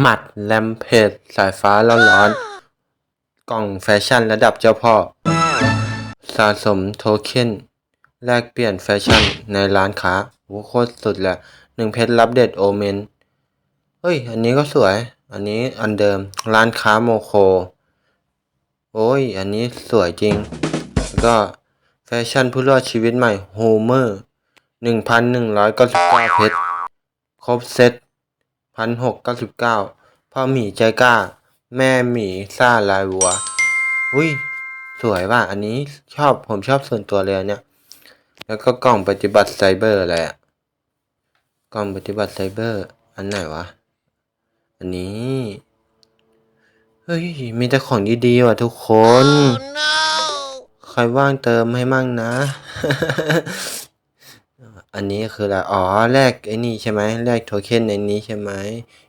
หมัดแรมเพจสายฟ้าร้อนๆกล่องแฟชั่นระดับเจ้าพ่อ สะสมโทเค็นแลกเปลี่ยนแฟชั่นในร้านค้าโอ้โคตรสุดแหละหนึ่งเพชรรับเด็ดโอเมนเฮ้ย อันนี้ก็สวย อันนี้อันเดิมร้านค้าโมโค โอ้ย อันนี้สวยจริง แล้วก็แฟชั่นผู้รอดชีวิตใหม่โฮเมอร์หนึ่งพันหนึ่งร้อยเก้าสิบเก้าเพชรครบเซต พันหกเก้าสิบเก้าพ่อหมีใจกล้า แม่หมีซ่าลายวัว อุ้ย สวยว่ะ อันนี้ชอบผมชอบส่วนตัวเลยอันเนี่ย แล้วก็กล่องปฏิบัติไซเบอร์อะไรอะกล่องปฏิบัติไซเบอร์ อันไหนวะ อันนี้ เฮ้ย มีแต่ของดีๆว่ะทุกคน ใครว่างเติมให้มั่งนะ อันนี้คืออะไรอ๋อแลกไอ้นี่ใช่ไหมแลกโทเค็นในนี้ใช่ไหม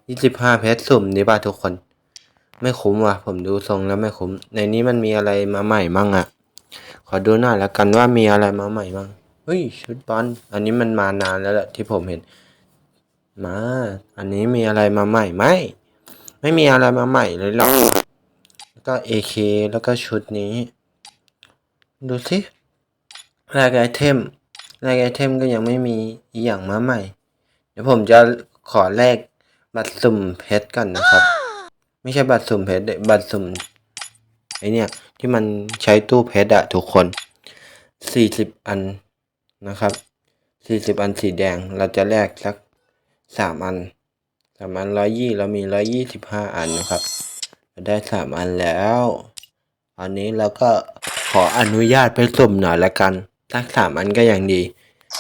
ยี่สิบห้าเพชรสุ่มนี่ป่ะทุกคน ไม่คุ้มว่ะ ผมดูทรงแล้วไม่คุ้ม ในนี้มันมีอะไรมาใหม่มั่งอะขอดูหน่อยแล้วกันว่ามีอะไรมาใหม่มั่งเฮ้ยชุดบอลอันนี้มันมานานแล้วแหละที่ผมเห็น มา อันนี้มีอะไรมาใหม่ไหมไม่มีอะไรมาใหม่เลยหรอกแล้วก็ AK แล้วก็ชุดนี้ ดูสิแลกไอเทม แลกไอเทมก็ยังไม่มีอีกอย่างมาใหม่ เดี๋ยวผมจะขอแลกบัตรสุ่มเพชรก่อนนะครับ ไม่ใช่บัตรสุ่มเพชรบัตรสุ่มไอเนี่ยที่มันใช้ตู้เพชรอะทุกคนสี่สิบอันนะครับสี่สิบอันสีแดงเราจะแลกสักสามอันสามอันร้อยยี่เรามีร้อยยี่สิบห้าอันนะครับเราได้สามอันแล้ว อันนี้เราก็ขออนุญาตไปสุ่มหน่อยละกัน สักสามอันก็ยังดี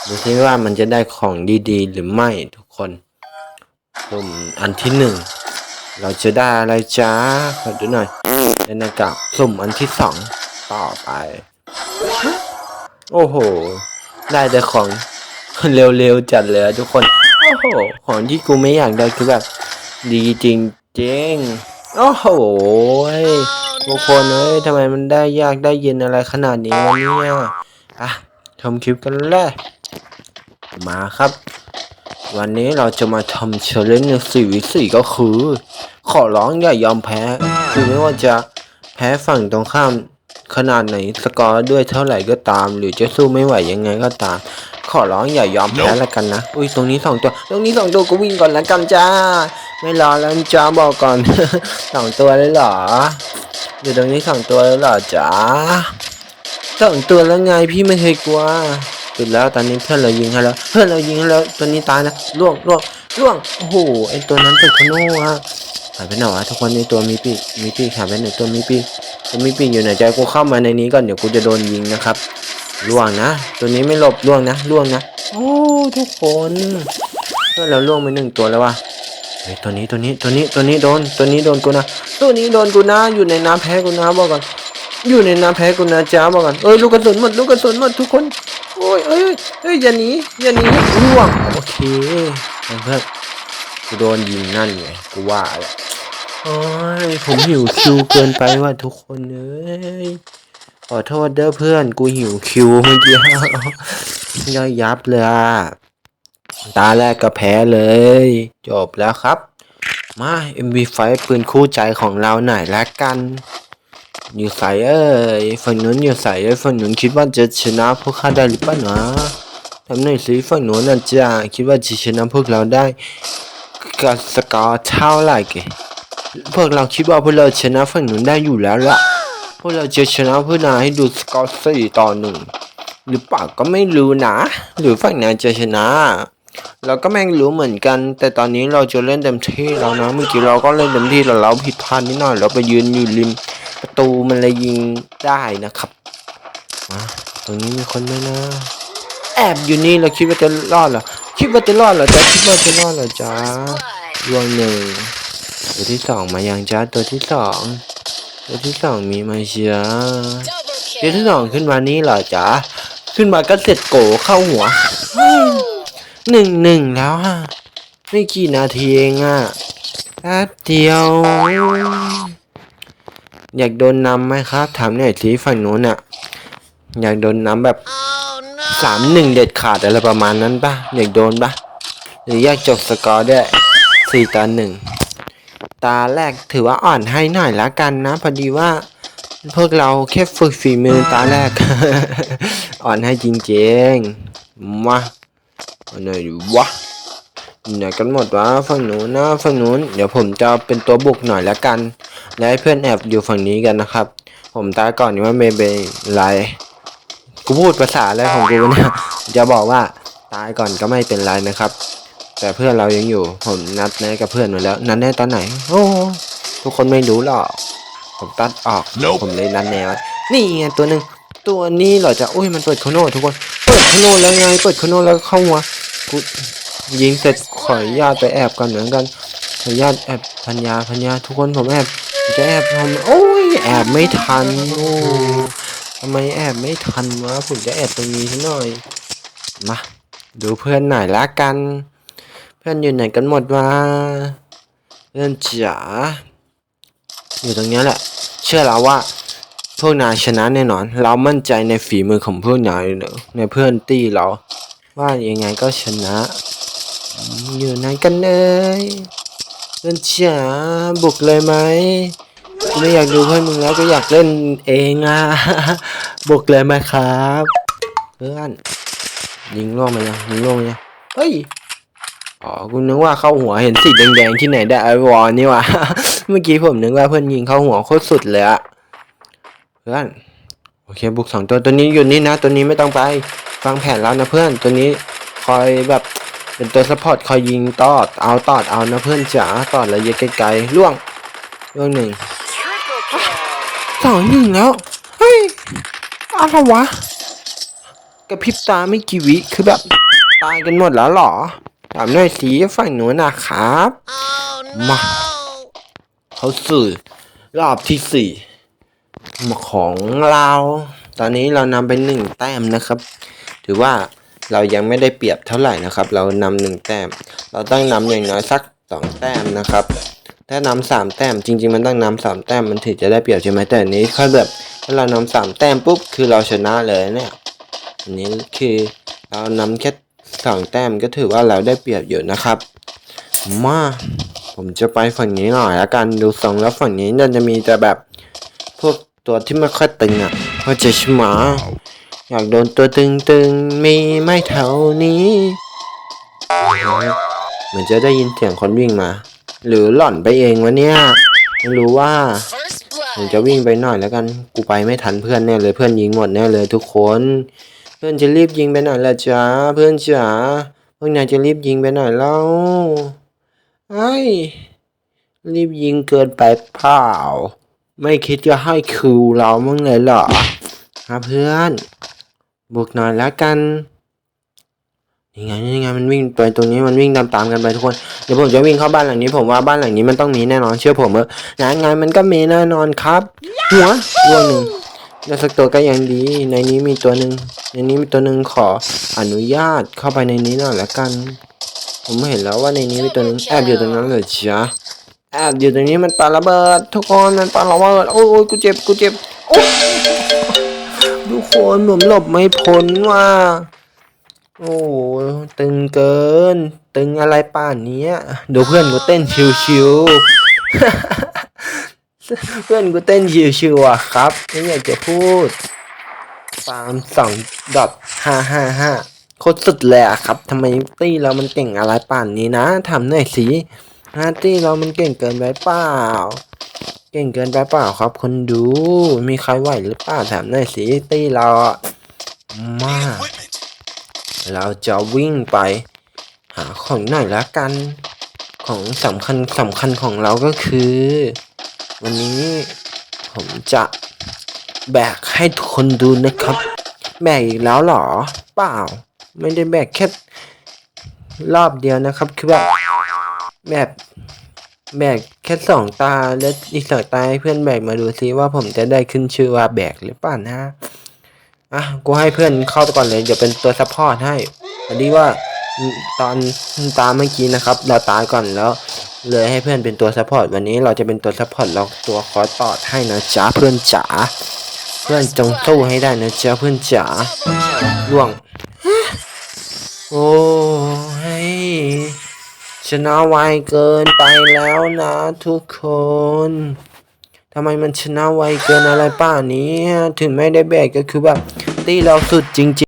ดูซิว่ามันจะได้ของดีๆ หรือไม่ทุกคนสุ่มอันที่หนึ่งเราจะได้อะไรจ้าขอดูหน่อยเป็นหน้ากากสุ่มอันที่สองต่อไป โอ้โห ได้แต่ของเร็วๆจัดเลยทุกคน โอ้โห ของที่กูไม่อยากได้คือแบบ ดีจริงจริงๆโอ้โหทุกคนเอ้ยทำไมมันได้ยากได้เย็นอะไรขนาดนี้วะเนี่ย อะชมคลิปกันเลยมาครับ วันนี้เราจะมาทำเชลเลนสี่วิสี่ก็คือ ขอร้องอย่ายอมแพ้ คือไม่ว่าจะแพ้ฝั่งตรงข้ามขนาดไหนสกอร์ด้วยเท่าไหร่ก็ตาม หรือจะสู้ไม่ไหวยังไงก็ตาม ขอร้องอย่ายอมแพ้ละกันนะอุ้ยตรงนี้สองตัวตรงนี้สองตัวก็วิ่งก่อนละกันจ้า ไม่รอแล้วจ้าบอกก่อนสองตัวเลยเหรออยู่ตรงนี้สองตัวแล้วเหรอจ้า สองตัวแล้วไงพี่ไม่เคยกลัวสุดแล้วตอนนี้เพื่อนเรายิงให้แล้ว เพื่อนเรายิงให้แล้วตัวนี้ตายนะล่วงล่วงล่วงโอ้โหไอตัวนั้นเป็นคโน่อะหายไปไหนวะทุกคนในตัวมีปีกมีปีกหายไปไหนตัวมีปีกตัวมีปีกอยู่ไหนใจกูเข้ามาในนี้ก่อนเดี๋ยวกูจะโดนยิงนะครับล่วงนะ ตัวนี้ไม่หลบล่วงนะล่วงนะโอ้ทุกคนเพื่อนเราล่วงไปหนึ่งตัวแล้ววะเฮ้ยตัวนี้ตัวนี้ตัวนี้ตัวนี้โดนตัวนี้โดนกูนะตัวนี้โดนกูนะอยู่ในน้ำแพ้กูนะบอกก่อน อยู่ในน้ำแพ้กูนะจ้าบอกก่อนเอ้ยลูกกระสุนหมดลูกกระสุนหมดทุกคนโอ้ยเอ้ยเอ้ยอย่าหนีอย่าหนีร่วงโอเคเพื่อนกูโดนยิงนั่นไงกูว่าแหละโอ้ยผมหิวคิวเกินไปว่ะทุกคนเอ้ยขอโทษเด้อเพื่อนกูหิวคิวเมื่อกี้ย่อยยับเลยอะตาแรกก็แพ้เลย จบแล้วครับ มา MV5 ปืนคู่ใจของเราหน่อยละกัน อยู่ใส่เอ้ยฝั่งนู้นอยู่ใส่เอ้ยฝั่งนู้นคิดว่าจะชนะพวกข้าได้หรือเปล่านะทำหน่อยสิฝั่งนู้นน่ะจะคิดว่าจะชนะพวกเราได้กับสกอร์เท่าไหร่แกพวกเราคิดว่าพวกเราชนะฝั่งนู้นได้อยู่แล้วล่ะพวกเราจะชนะเพื่อนายให้ดูสกอร์สี่ต่อหนึ่งหรือเปล่าก็ไม่รู้นะ หรือฝั่งไหนจะชนะ เราก็ไม่รู้เหมือนกัน แต่ตอนนี้เราจะเล่นเต็มที่แล้วนะ เมื่อกี้เราก็เล่นเต็มที่แล้วเราผิดพลาดนิดหน่อยเราไปยืนอยู่ริม ประตูมันเลยยิงได้นะครับมาตรงนี้มีคนไหมนะแอบอยู่นี่เราคิดว่าจะรอดเหรอคิดว่าจะรอดเหรอจ๊ะคิดว่าจะรอดเหรอจ๊ะดวงหนึ่งตัวที่สองมายังจ้าตัวที่สองตัวที่สองมีมาเชียเดี๋ยวที่สองขึ้นมานี่เหรอจ๊ะขึ้นมาก็เสร็จโกเข้าหัวหนึ่งหนึ่งแล้วฮะไม่กี่นาทีเองอะแป๊บเดียว อยากโดนนำไหมครับ ถามหน่อยสิฝั่งนู้นอะอยากโดนนำแบบสามหนึ่งเด็ดขาดอะไรประมาณนั้นปะอยากโดนปะหรืออยากจบสกอร์ได้วยสี่ต่อหนึ่งตาแรกถือว่าอ่อนให้หน่อยละกันนะ พอดีว่าพวกเราแค่ฝึกฝีมือตาแรก อ่อนให้จริงๆมาอันไหนวะ ไหนกันหมดวะฝั่งนู้นนะฝั่งนู้น เดี๋ยวผมจะเป็นตัวบุกหน่อยละกัน และให้เพื่อนแอบอยู่ฝั่งนี้กันนะครับ ผมตาก่อนนี่ว่าเมย์เป็นไรกูพูดภาษาอะไรของกูเนี่ยจะบอกว่าตายก่อนก็ไม่เป็นไรนะครับ แต่เพื่อนเรายังอยู่ ผมนัดแนะกับเพื่อนไว้แล้ว นัดแนะตอนไหน โอ้ทุกคนไม่รู้หรอก ผมตัดออก Nope ผมเลยนัดแนะไว้นี่ไงตัวหนึ่งตัวนี้เหรอจะอุ้ยมันเปิดโคโน่ทุกคน เปิดโคโน่แล้วไง เปิดโคโน่แล้วเข้าหัวกู ยิงเสร็จขออนุญาตไปแอบกันเหมือนกันขออนุญาตแอบพัญญาพัญญาทุกคนผมแอบจะแอบทำโอ้ยแอบไม่ทันโอ้ทำไมแอบไม่ทันวะผมจะแอบตรงนี้ซะหน่อยมาดูเพื่อนหน่อยละกัน เพื่อนอยู่ไหนกันหมดวะเพื่อนจ๋าอยู่ตรงนี้แหละ เชื่อแล้วว่าพวกนายชนะแน่นอน เรามั่นใจในฝีมือของพวกนายเนอะในเพื่อนตี้เราว่ายังไงก็ชนะ อยู่ไหนกันเอ่ยเพื่อนจ๋าบุกเลยไหมไม่อยากดูเพื่อนมึงแล้วก็อยากเล่นเองอะบุกเลยไหมครับ เพื่อนยิงล่วงมายังยิงล่วงมายังเฮ้ยอ๋อกูนึกว่าเข้าหัวเห็นสีแดงๆที่ไหนได้ไอวอลนี่วะเมื่อกี้ผมนึกว่าเพื่อนยิงเข้าหัวโคตรสุดเลยอะเพื่อนโอเคบุกสองตัวตัวนี้อยู่นี่นะ ตัวนี้ไม่ต้องไปฟังแผนแล้วนะเพื่อนตัวนี้คอยแบบ เป็นตัวซัพพอร์ตคอยยิงตอด เอาตอดเอานะเพื่อนจ๋าตอดระยะไกลๆล่วงล่วงหนึ่งสองหนึ่งแล้วเฮ้ยอะไรวะกระพริบตาไม่กี่วิคือแบบตายกันหมดแล้วเหรอถามหน่อยสิฝั่งหนูนะครับมาเขาสื่อรอบที่สี่ของเรา ตอนนี้เรานำไปหนึ่งแต้มนะครับ ถือว่า เรายังไม่ได้เปรียบเท่าไหร่นะครับ เรานำหนึ่งแต้ม เราต้องนำอย่างน้อยสักสองแต้มนะครับ ถ้านำสามแต้มจริง ๆ มันต้องนำสามแต้มมันถึงจะได้เปรียบใช่ไหมแต่อันนี้เขาแบบถ้าเรานำสามแต้มปุ๊บคือเราชนะเลยเนี่ยอันนี้คือเรานำแค่สองแต้มก็ถือว่าเราได้เปรียบอยู่นะครับ มาผมจะไปฝั่งนี้หน่อยละกันดูทรงแล้วฝั่งนี้น่าจะมีแต่แบบ พวกตัวที่ไม่ค่อยตึงอะเพราะจะชหมา อยากโดนตัวตึงๆ มีไม่เท่านี้เหมือนจะได้ยินเสียงคนวิ่งมา หรือหล่อนไปเองวะเนี่ยไม่รู้ว่าผมจะวิ่งไปหน่อยแล้วกัน กูไปไม่ทันเพื่อนแน่เลยเพื่อนยิงหมดแน่เลยทุกคน เพื่อนจะรีบยิงไปหน่อยละจ้าเพื่อนจ๋าพวกนายจะรีบยิงไปหน่อยแล้วไอ้รีบยิงเกินไปเปล่า ไม่คิดจะให้คิวเรามั้งเลยเหรอฮะเพื่อน บุกหน่อยแล้วกันนี่ไงนี่ไงมันวิ่งไปตรงนี้มันวิ่งตามตามๆกันไปทุกคนเดี๋ยวผมจะวิ่งเข้าบ้านหลังนี้ ผมว่าบ้านหลังนี้มันต้องมีแน่นอนเชื่อผมเถอะงานงานมันก็มีแน่นอนครับหัวดวหนึ่งแล้วสักตัวก็ยังดี ในนี้มีตัวหนึ่งในนี้มีตัวหนึ่งขออนุญาตเข้าไปในนี้หน่อยละกัน ผมเห็นแล้วว่าในนี้มีตัวหนึ่งแอบอยู่ตรงนั้นเลยจ้ะแอบอยู่ตรงนี้มันปาระเบิด ทุกคนมันปาระเบิดโอ้ยกูเจ็บกูเจ็บโอ้ กคนผมหลบไม่พ้นว่ะโอ้ตึงเกิน ตึงอะไรป่านนี้ยดูเพื่อนกูเต้นชิวๆเพื่อนกูเต้นชิวๆอะครับไม่อยากจะพูดสามสองดอทห้าห้าห้าโคตรสุดเลยอะครับทำไมตี้เรามันเก่งอะไรป่านนี้นะทำหน่อยสิฮาตี้เรามันเก่งเกินไปเปล่า เก่งเกินไปเปล่าครับ คนดู มีใครไหวหรือเปล่าถามหน่อยสิตี้เราอะมาเราจะวิ่งไป หาของหน่อยละกัน ของสำคัญสำคัญของเราก็คือ วันนี้ผมจะแบกให้ทุกคนดูนะครับ แบกอีกแล้วหรอ เปล่า ไม่ได้แบกแค่รอบเดียวนะครับ คือแบบแบบ แบกแค่สองตาแล้วอีกสองตาให้เพื่อนแบกมาดูซิว่าผมจะได้ขึ้นชื่อว่าแบกหรือเปล่านะอะกูให้เพื่อนเข้าไปก่อนเลยเดี๋ยวเป็นตัวซัพพอร์ตให้อันนี้ว่าตอนตาเมื่อกี้นะครับ เราตายก่อนแล้ว เลยให้เพื่อนเป็นตัวซัพพอร์ตวันนี้เราจะเป็นตัวซัพพอร์ตเราตัวคอยตอดให้นะจ๊ะเพื่อนจ๋าเพื่อนจงสู้ให้ได้นะจ๊ะเพื่อนจ๋าล่วงโอ้ยช ชนะไวเกินไปแล้วนะทุกคนทำไมมันชนะไวเกินอะไรป่านี้ ถึงไม่ได้แบกก็คือแบบตีเราสุดจริงๆ